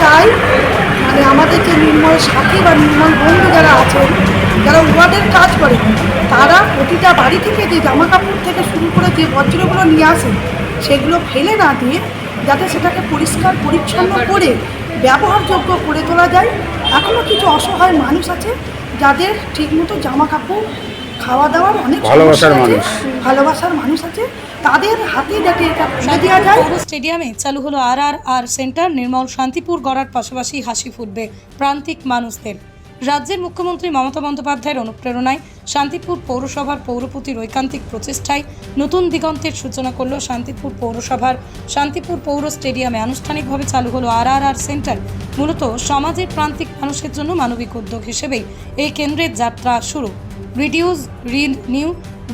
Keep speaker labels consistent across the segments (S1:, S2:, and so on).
S1: চাই। মানে আমাদের যে নির্মল সাথী বা নির্মল বন্ধু যারা আছেন, যারা ওয়ার্ডের কাজ করে, তারা প্রতিটা বাড়ি থেকে যে জামা কাপড় থেকে শুরু করে যে বজ্রগুলো নিয়ে আসে, সেগুলো ফেলে না দিয়ে যাতে সেটাকে পরিষ্কার, পরিচ্ছন্ন করে, ব্যবহারযোগ্য করে তোলা যায়। এখনও কিছু অসহায় মানুষ আছে, যাদের ঠিকমতো জামা কাপড় খাওয়া দাওয়ার অনেক
S2: ভালোবাসার
S1: সমস্যা
S2: মানুষ।
S1: ভালোবাসার মানুষ আছে। তাদের হাতে যাতে এটা তুলে দেওয়া যায়।
S3: পৌর স্টেডিয়ামে চালু হলো আর আর আর সেন্টার নির্মল শান্তিপুর গড়ার পাশাপাশি হাসি ফুটবে প্রান্তিক মানুষদের। রাজ্যের মুখ্যমন্ত্রী মমতা বন্দ্যোপাধ্যায়ের অনুপ্রেরণায় শান্তিপুর পৌরসভার পৌরপতির ঐকান্তিক প্রচেষ্টায় নতুন দিগন্তের সূচনা করল শান্তিপুর পৌরসভার শান্তিপুর পৌর স্টেডিয়ামে আনুষ্ঠানিকভাবে চালু হলো আর আর আর সেন্টার। মূলত সমাজের প্রান্তিক মানুষের জন্য মানবিক উদ্যোগ হিসেবেই এই কেন্দ্রের যাত্রা শুরু। রিডিউস রিড নিউ,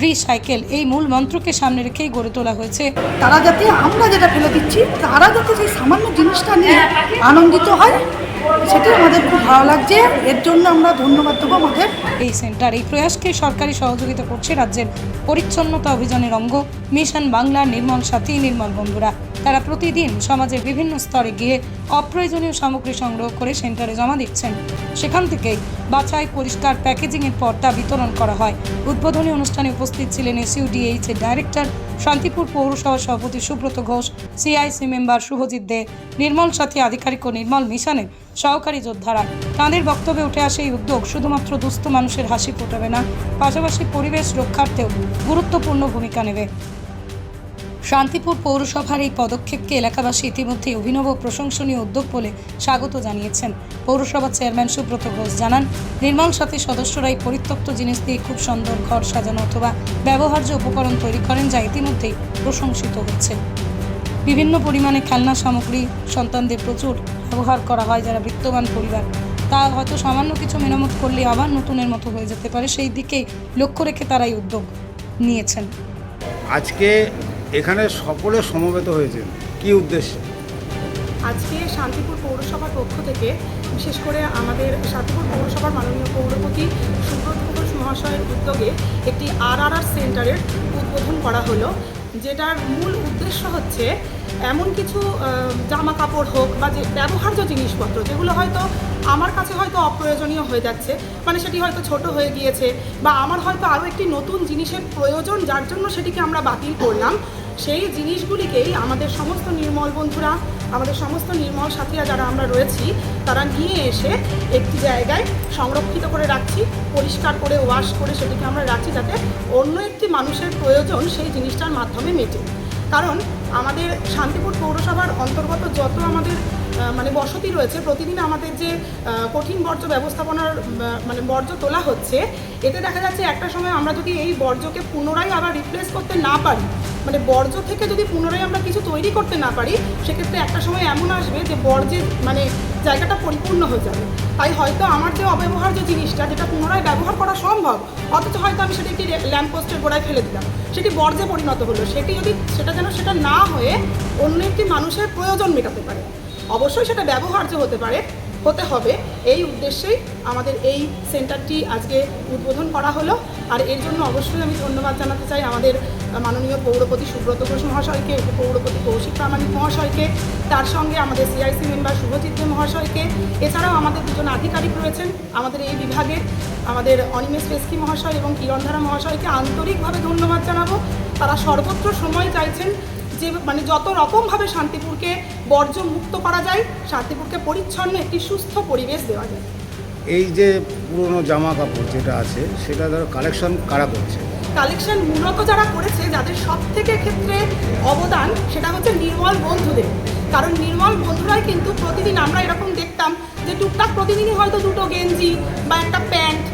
S3: রিসাইকেল এই মূল মন্ত্রকে সামনে রেখেই গড়ে তোলা হয়েছে।
S1: তারা যাতে আমরা যেটা ফেলে দিচ্ছি, তারা যাতে সেই সামান্য জিনিসটা নিয়ে আনন্দিত হয় সেটাই আমাদের খুব ভালো লাগছে। এর জন্য আমরা ধন্যবাদ দেবো আমাদের।
S3: এই সেন্টার, এই প্রয়াসকে সরকারি সহযোগিতা করছে রাজ্যের পরিচ্ছন্নতা অভিযানের অঙ্গ। মিশন বাংলা, নির্মল সাথী, নির্মল বন্ধুরা। তারা প্রতিদিন সমাজের বিভিন্ন স্তরে গিয়ে অপ্রয়োজনীয় সামগ্রী সংগ্রহ করে সেন্টারে জমা দিচ্ছেন। সেখান থেকে বাছাই, পরিষ্কার, প্যাকেজিংয়ের পর তা বিতরণ করা হয়। উদ্বোধনী অনুষ্ঠানে উপস্থিত ছিলেন এসইউডিএইচ এর ডাইরেক্টর শান্তিপুর পৌরসভার সভাপতি সুব্রত ঘোষ, সিআইসি মেম্বার শুভজিৎ দে, নির্মল সাথী আধিকারিক ও নির্মল মিশনের সহকারী যোদ্ধারা। তাঁদের বক্তব্যে উঠে আসে এই উদ্যোগ, শুধুমাত্র দুস্থ মানুষের হাসি ফোটাবে না, পাশাপাশি পরিবেশ রক্ষার্থেও গুরুত্বপূর্ণ ভূমিকা নেবে। শান্তিপুর পৌরসভার এই পদক্ষেপকে এলাকাবাসী ইতিমধ্যে অভিনব প্রশংসনীয় উদ্যোগ বলে স্বাগত জানিয়েছেন। পৌরসভার চেয়ারম্যান সুব্রত ঘোষ জানান নির্মল সাথী সদস্যরা এই পরিত্যক্ত জিনিস দিয়ে খুব সুন্দর ঘর সাজানো অথবা ব্যবহার্য উপকরণ তৈরি করেন যা ইতিমধ্যেই প্রশংসিত হচ্ছে। বিভিন্ন পরিমাণে খেলনা সামগ্রী, সন্তানদের প্রচুর ব্যবহার করা হয় যারা বিত্তবান পরিবার। তা হয়তো সামান্য কিছু মেরামত করলে আবার নতুনের মতো হয়ে যেতে পারে, সেই দিকেই লক্ষ্য রেখে তারা এই উদ্যোগ নিয়েছেন।
S2: আজকে এখানে সকলে সমবেত হয়েছেন কি উদ্দেশ্যে?
S4: আজকে শান্তিপুর পৌরসভার পক্ষ থেকে, বিশেষ করে আমাদের শান্তিপুর পৌরসভার মাননীয় পৌরপতি সুব্রত ঘোষ মহাশয়ের উদ্যোগে একটি আর সেন্টারের উদ্বোধন করা হলো, যেটার মূল উদ্দেশ্য হচ্ছে এমন কিছু জামা কাপড় হোক বা যে ব্যবহার্য জিনিসপত্র, যেগুলো হয়তো আমার কাছে হয়তো অপ্রয়োজনীয় হয়ে যাচ্ছে মানে সেটি হয়তো ছোট হয়ে গিয়েছে বা আমার হয়তো আরও একটি নতুন জিনিসের প্রয়োজন, যার জন্য সেটিকে আমরা বাতিল করলাম সেই জিনিসগুলিকেই আমাদের সমস্ত নির্মল বন্ধুরা, আমাদের সমস্ত নির্মল সাথীরা যারা আমরা রয়েছি, তারা নিয়ে এসে একটি জায়গায় সংরক্ষিত করে রাখছি, পরিষ্কার করে ওয়াশ করে সেটিকে আমরা রাখছি যাতে অন্য একটি মানুষের প্রয়োজন সেই জিনিসটার মাধ্যমে মেটে। কারণ আমাদের শান্তিপুর পৌরসভার অন্তর্গত যত আমাদের মানে বসতি রয়েছে, প্রতিদিন আমাদের যে কঠিন বর্জ্য ব্যবস্থাপনার মানে বর্জ্য তোলা হচ্ছে, এতে দেখা যাচ্ছে একটা সময় আমরা যদি এই বর্জ্যকে পুনরায় আবার রিপ্লেস করতে না পারি মানে বর্জ্য থেকে যদি পুনরায় আমরা কিছু তৈরি করতে না পারি, সেক্ষেত্রে একটা সময় এমন আসবে যে বর্জ্যের মানে জায়গাটা পরিপূর্ণ হয়ে যাবে। তাই হয়তো আমার যে অব্যবহার্য জিনিসটা, যেটা পুনরায় ব্যবহার করা সম্ভব, অথচ হয়তো আমি সেটা একটি ল্যাম্পপোস্টের গোড়ায় ফেলে দিলাম। সেটি বর্জ্যে পরিণত হলো, সেটি যদি সেটা যেন সেটা না হয়ে অন্য একটি মানুষের প্রয়োজন মেটাতে পারে। অবশ্যই সেটা ব্যবহার্য হতে পারে। হতে হবে। এই উদ্দেশ্যেই আমাদের এই সেন্টারটি আজকে উদ্বোধন করা হলো। আর এর জন্য অবশ্যই আমি ধন্যবাদ জানাতে চাই আমাদের মাননীয় পৌরপতি সুব্রত ঘোষ মহাশয়কে, উপপৌরপতি কৌশিক প্রামাণিক মহাশয়কে, তার সঙ্গে আমাদের সিআইসি মেম্বার দে মহাশয়কে। এছাড়াও আমাদের দুজন আধিকারিক রয়েছেন আমাদের এই বিভাগে আমাদের অনিমেষ পেস্কি মহাশয় এবং কিরণধারা মহাশয়কে আন্তরিকভাবে ধন্যবাদ জানাব। তারা সর্বত্র সময় চাইছেন যে মানে যত রকমভাবে শান্তিপুরকে বর্জ্য মুক্ত করা যায় শান্তিপুরকে পরিচ্ছন্ন একটি সুস্থ পরিবেশ দেওয়া যায়।
S2: এই যে পুরনো জামা কাপড় যেটা আছে সেটা ধরো কালেকশন কারা করছে?
S4: কালেকশন মূলত যারা করেছে যাদের সব থেকে ক্ষেত্রে অবদান সেটা হচ্ছে নির্মল বন্ধুদের। কারণ নির্মল বন্ধুরাই কিন্তু প্রতিদিন আমরা এরকম দেখতাম যে টুকটাক প্রতিদিনই হয়তো দুটো গেঞ্জি বা একটা প্যান্ট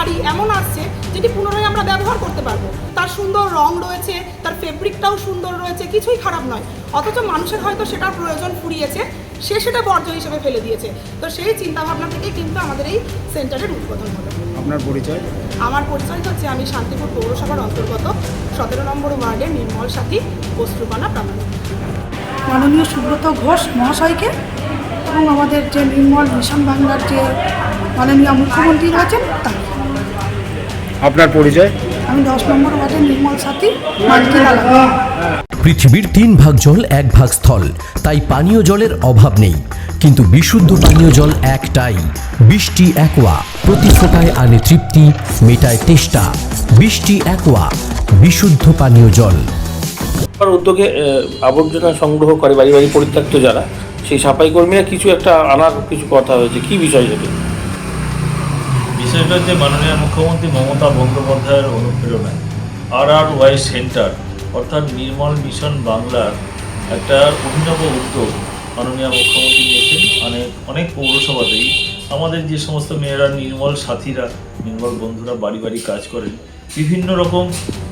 S4: শাড়ি এমন আসছে যেটি পুনরায় আমরা ব্যবহার করতে পারব। তার সুন্দর রং রয়েছে তার ফেব্রিকটাও সুন্দর রয়েছে কিছুই খারাপ নয়। অথচ মানুষের হয়তো সেটার প্রয়োজন ফুরিয়েছে সে সেটা বর্জ্য হিসেবে ফেলে দিয়েছে। তো সেই চিন্তাভাবনা থেকে কিন্তু আমাদের এই সেন্টারের উদ্বোধন হলো।
S2: আপনার পরিচয়?
S4: আমার পরিচয় হচ্ছে আমি শান্তিপুর পৌরসভার অন্তর্গত সতেরো নম্বর ওয়ার্ডের নির্মল সাথী বস্ত্রপানা প্রামাণিক
S1: মাননীয় সুব্রত ঘোষ মহাশয়কে এবং আমাদের যে নির্মল মিশন বাংলার যে মাননীয় মুখ্যমন্ত্রী রয়েছেন তাকে।
S2: আপনার পরিচয়?
S1: আমি দশ নম্বর ওয়ার্ডের নির্মল সাথী
S5: পৃথিবীর তিন ভাগ জল এক ভাগ স্থল। তাই পানীয় জলের অভাব নেই। কিন্তু বিশুদ্ধ পানীয় জল একটাই। বৃষ্টি একোয়া প্রতি ফোটায় আনে তৃপ্তি মেটায় তেষ্টা। বৃষ্টি একোয়া বিশুদ্ধ পানীয় জল।
S6: সরকার উদ্যোগে আহ, আবর্জনা সংগ্রহ করে বাড়ি বাড়ি পরিত্যক্ত যারা সেই সাফাই কর্মীরা কিছু একটা আনার কিছু কথা হয়েছে। কি বিষয় সেটা?
S7: বিষয়টা হচ্ছে মাননীয় মুখ্যমন্ত্রী মমতা বন্দ্যোপাধ্যায়ের অনুপ্রেরণায় আর আর ওয়াই সেন্টার অর্থাৎ নির্মল মিশন বাংলার একটা অভিনব উদ্যোগ মাননীয় মুখ্যমন্ত্রী নিয়েছেন। অনেক অনেক পৌরসভাতেই আমাদের যে সমস্ত মেয়েরা, নির্মল সাথীরা, নির্মল বন্ধুরা বাড়ি বাড়ি কাজ করেন, বিভিন্ন রকম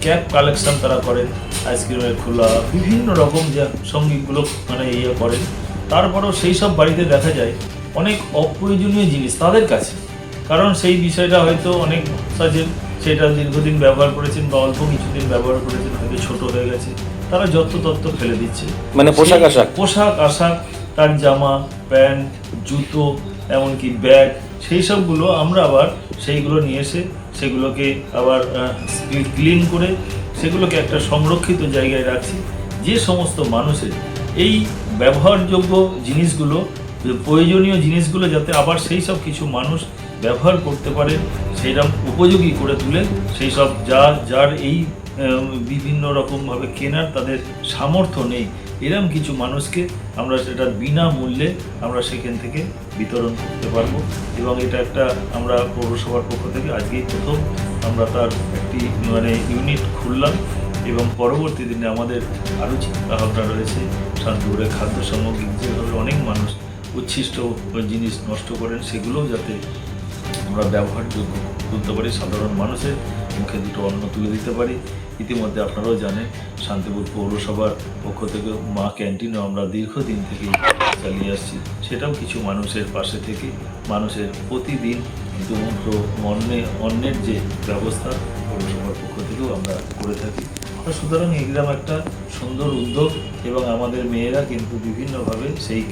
S7: ক্যাব কালেকশন তারা করেন, আইসক্রিমের খোলা, বিভিন্ন রকম যে সঙ্গীতগুলো মানে ইয়ে করেন। তারপরেও সেই সব বাড়িতে দেখা যায় অনেক অপ্রয়োজনীয় জিনিস তাদের কাছে। কারণ সেই বিষয়টা হয়তো অনেক আছে সেটা দীর্ঘদিন ব্যবহার করেছেন বা অল্প কিছুদিন ব্যবহার করেছেন হয়তো ছোট হয়ে গেছে। তারা যত তত্ত্ব ফেলে দিচ্ছে।
S6: মানে পোশাক আশাক?
S7: পোশাক আশাক তার জামা প্যান্ট জুতো এমনকি ব্যাগ সেই সবগুলো আমরা আবার সেইগুলো নিয়ে এসে সেগুলোকে আবার ক্লিন করে সেগুলোকে একটা সংরক্ষিত জায়গায় রাখছি। যে সমস্ত মানুষের এই ব্যবহারযোগ্য জিনিসগুলো প্রয়োজনীয় জিনিসগুলো যাতে আবার সেই সব কিছু মানুষ ব্যবহার করতে পারে, সেইরকম উপযোগী করে তুলে, সেই সব যা যার এই বিভিন্ন রকমভাবে কেনার তাদের সামর্থ্য নেই। এরম কিছু মানুষকে আমরা সেটা বিনামূল্যে আমরা সেখান থেকে বিতরণ করতে পারব এবং এটা একটা আমরা পৌরসভার পক্ষ থেকে আজকেই প্রথম আমরা তার একটি মানে ইউনিট খুললাম এবং পরবর্তী দিনে আমাদের আরও চিন্তাভাবনা রয়েছে। শান্তিপুরে খাদ্য সামগ্রী যেভাবে অনেক মানুষ উচ্ছিষ্ট জিনিস নষ্ট করেন, সেগুলোও যাতে আমরা ব্যবহারযোগ্য তুলতে পারি সাধারণ মানুষের মুখে দুটো অন্ন তুলে দিতে পারি। ইতিমধ্যে আপনারাও জানেন, শান্তিপুর পৌরসভার পক্ষ থেকে মা ক্যান্টিনও আমরা দীর্ঘদিন থেকে চালিয়ে আসছি। সেটাও কিছু মানুষের পাশে থেকে, মানুষের প্রতিদিন দুমুঠো অন্নে অন্যের যে ব্যবস্থা পৌরসভার পক্ষ থেকেও আমরা করে থাকি। সুতরাং এগুলাম একটা সুন্দর উদ্যোগ এবং আমাদের মেয়েরা কিন্তু বিভিন্নভাবে সেই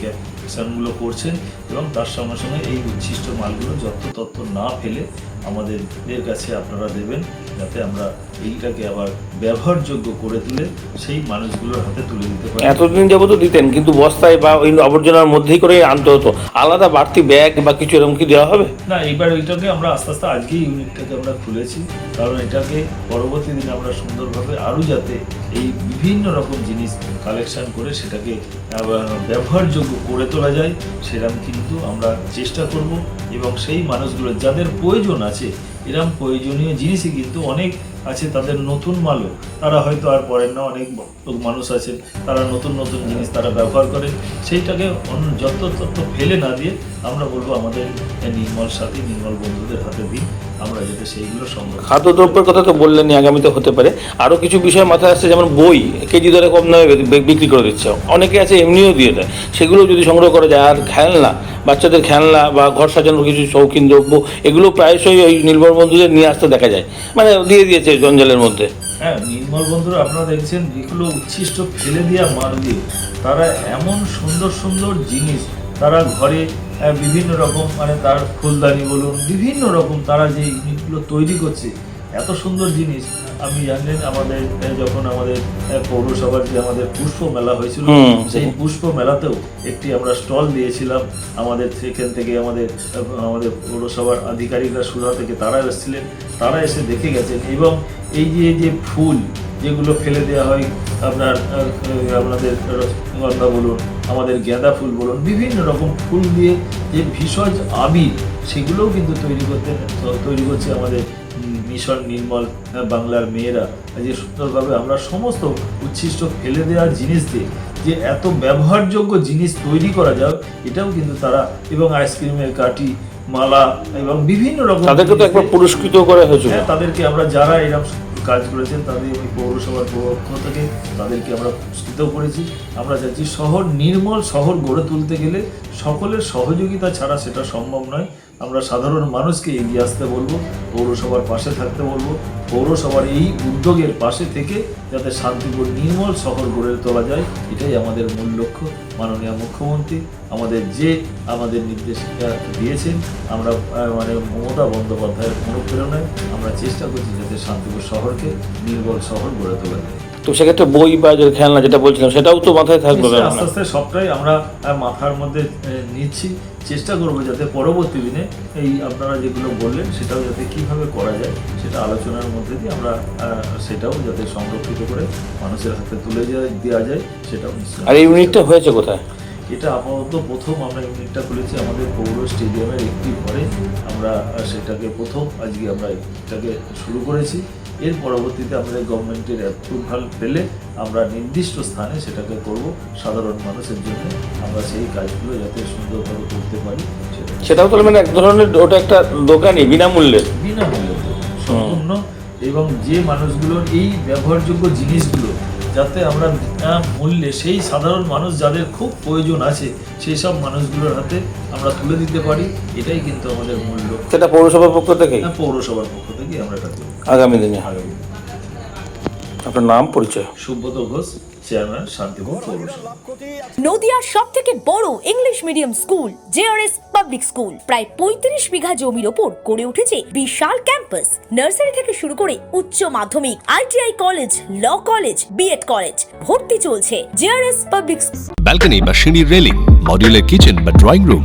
S7: ক্যাপশনগুলো করছেন এবং তার সঙ্গে সঙ্গে এই উচ্ছিষ্ট মালগুলো যত তত্ত্ব না ফেলে আমাদের এর কাছে আপনারা দেবেন যাতে আমরা এইটাকে আবার ব্যবহারযোগ্য করে তুলে সেই মানুষগুলোর হাতে তুলে দিতে পারি।
S6: এতদিন যাবত দিতেন কিন্তু বস্তায় বা ওই আবর্জনার মধ্যেই করে আনতে হতো। আলাদা বাড়তি ব্যাগ বা কিছু এরকম কি দেওয়া হবে?
S7: না এইবার ওইটাকে আমরা আস্তে আস্তে আজকেই ইউনিটটাকে আমরা খুলেছি কারণ এটাকে পরবর্তী দিনে আমরা সুন্দরভাবে আরও যাতে এই বিভিন্ন রকম জিনিস কালেকশন করে সেটাকে ব্যবহারযোগ্য করে তোলা যায় সেরকম কিন্তু আমরা চেষ্টা করব। এবং সেই মানুষগুলো যাদের প্রয়োজন আছে এরকম প্রয়োজনীয় জিনিসই কিন্তু অনেক আছে তাদের নতুন মালও তারা হয়তো আর পড়েন না, অনেক লোক মানুষ আছে তারা নতুন নতুন জিনিস তারা ব্যবহার করে সেইটাকে অন্য যত তত ফেলে না দিয়ে আমরা বলব আমাদের নির্মল সাথী, নির্মল বন্ধুদের হাতে দিন। আমরা যাতে সেইগুলো সংগ্রহ
S6: খাদ্যদ্রব্যের কথা তো বললেনই আগামীতে হতে পারে। আরও কিছু বিষয় মাথায় আসছে, যেমন বই, কেজি দরে কম দামে বিক্রি করে দিচ্ছে। অনেকে আছে এমনিও দিয়ে দেয়। সেগুলো যদি সংগ্রহ করা যায়, আর খেলনা বাচ্চাদের খেলনা বা ঘর সাজানোর কিছু শৌখিন দ্রব্য এগুলো প্রায়শই ওই নির্ভর বন্ধুদের নিয়ে আসতে দেখা যায়। মানে দিয়ে দিয়েছে জঞ্জালের মধ্যে।
S7: হ্যাঁ নির্মল বন্ধুরা আপনারা দেখছেন যেগুলো উচ্ছিষ্ট ফেলে দেওয়া মাল দিয়ে। তারা এমন সুন্দর সুন্দর জিনিস তারা ঘরে আহ, বিভিন্ন রকম মানে তার ফুলদানি বলুন বিভিন্ন রকম তারা যে ইউনিটগুলো তৈরি করছে এত সুন্দর জিনিস। আমি জানেন আমাদের যখন আমাদের পৌরসভার যে আমাদের পুষ্প মেলা হয়েছিল সেই পুষ্প মেলাতেও একটি আমরা স্টল দিয়েছিলাম। আমাদের সেখান থেকে আমাদের আমাদের পৌরসভার আধিকারিকরা সুরা থেকে তারা এসেছিলেন। তারা এসে দেখে গেছেন এবং এই যে যে ফুল যেগুলো ফেলে দেওয়া হয় আপনার আপনাদের রজনীগন্ধা বলুন আমাদের গাঁদা ফুল বলুন বিভিন্ন রকম ফুল দিয়ে যে ভীষজ আবির সেগুলোও কিন্তু তৈরি করতে তৈরি করছে আমাদের মিশন নির্মল বাংলার মেয়েরা। যে সুন্দরভাবে আমরা সমস্ত উচ্ছিষ্ট ফেলে দেওয়ার জিনিস দিয়ে যে এত ব্যবহারযোগ্য জিনিস তৈরি করা যায় এটাও কিন্তু তারা এবং আইসক্রিমের কাঠি মালা এবং বিভিন্ন রকম
S6: তাদেরকে তো একবার পুরস্কৃত করা হয়েছিল।
S7: হ্যাঁ তাদেরকে আমরা যারা এরকম কাজ করেছেন তাদের ওই পৌরসভার পক্ষ থেকে তাদেরকে আমরা পুরস্কৃত করেছি। আমরা চাচ্ছি শহর নির্মল শহর গড়ে তুলতে গেলে সকলের সহযোগিতা ছাড়া সেটা সম্ভব নয়। আমরা সাধারণ মানুষকে এগিয়ে আসতে বলব, পৌরসভার পাশে থাকতে বলব, পৌরসভার এই উদ্যোগের পাশে থেকে যাতে শান্তিপুর নির্মল শহর গড়ে তোলা যায়, এটাই আমাদের মূল লক্ষ্য। মাননীয় মুখ্যমন্ত্রী আমাদের যে আমাদের নির্দেশিকা দিয়েছেন, আমরা মানে মমতা বন্দ্যোপাধ্যায়ের অনুপ্রেরণায় আমরা চেষ্টা করছি যাতে শান্তিপুর শহরকে নির্মল শহর গড়ে তোলা যায়।
S6: তো সেক্ষেত্রে বই বা যে খেলনা যেটা বলছিলাম সেটাও তো মাথায় থাকবে
S7: আস্তে আস্তে সবটাই আমরা মাথার মধ্যে নিচ্ছি। চেষ্টা করব যাতে পরবর্তী দিনে এই আপনারা যেগুলো বললেন সেটাও যাতে কীভাবে করা যায় সেটা আলোচনার মধ্যে দিয়ে আমরা সেটাও যাতে সংরক্ষিত করে মানুষের হাতে তুলে দেওয়া যায় সেটাও
S6: আর এই ইউনিটটা হয়েছে কোথায়?
S7: এটা আপাতত প্রথম আমরা ইউনিটটা খুলেছি আমাদের পৌর স্টেডিয়ামের একটি ঘরে। আমরা সেটাকে প্রথম আজকে আমরা এটাকে শুরু করেছি। এর পরবর্তীতে আমাদের গভর্নমেন্টের অ্যাপ্রুভাল পেলে আমরা নির্দিষ্ট স্থানে সেটাকে করব সাধারণ মানুষের জন্য। আমরা সেই কাজগুলো যাতে সুন্দরভাবে করতে পারি
S6: সেটাও তাহলে মানে এক ধরনের ওটা একটা দোকানই বিনামূল্যে?
S7: বিনামূল্যে সম্পূর্ণ। এবং যে মানুষগুলোর এই ব্যবহারযোগ্য জিনিসগুলো যাতে আমরা বিনা মূল্যে সেই সাধারণ মানুষ যাদের খুব প্রয়োজন আছে সেই সব মানুষগুলোর হাতে আমরা তুলে দিতে পারি। এটাই কিন্তু আমাদের মূল্য
S6: সেটা পৌরসভার পক্ষ থেকে
S7: হ্যাঁ, পৌরসভার পক্ষ থেকে আমরা এটা
S6: আগামী দিনে।
S7: আগামী
S6: আপনার নাম পরিচয়?
S7: সুব্রত ঘোষ। চেয়ারম্যান শান্তিপুর পৌরসভা
S8: নদিয়ার সব থেকে বড় English medium school JRS public school. প্রায় পঁয়ত্রিশ বিঘা জমির ওপর গড়ে উঠেছে বিশাল ক্যাম্পাস। নার্সারি থেকে শুরু করে উচ্চ মাধ্যমিক ITI college law college BEd college ভর্তি চলছে জেআরএস পাবলিক
S9: ব্যালকনি বা সিঁড়ির রেলিং মডিউলার কিচেন বা ড্রয়িং রুম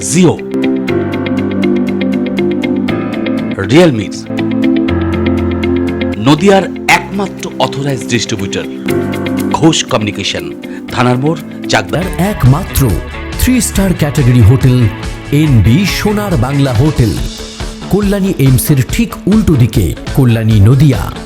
S9: জিও। রিয়েলমি নদিয়ার একমাত্র অথরাইজ ডিস্ট্রিবিউটর ঘোষ কমিউনিকেশন থানার মোড়, চাকদার।
S5: একমাত্র three star category hotel N B Sonar Bangla hotel Kalyani এইমসের ঠিক উল্টো দিকে, কল্যাণী নদিয়া।